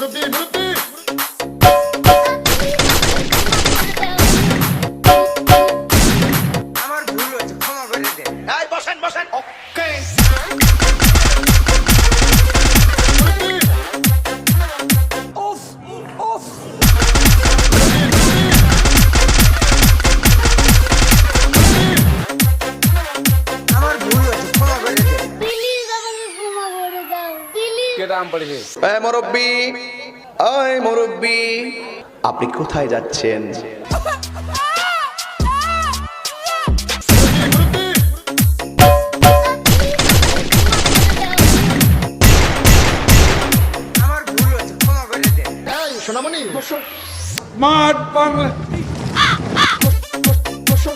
মুরব্বি মুরব্বি আমার ভুল হয়েছে ক্ষমা করে দে। বসেন বসেন। মুরব্বি মুরব্বি আপনি কোথায় যাচ্ছেন? আমার ভুল হয়েছে ক্ষমা করে সোনামণি। স্মার্ট বাংলা। বসো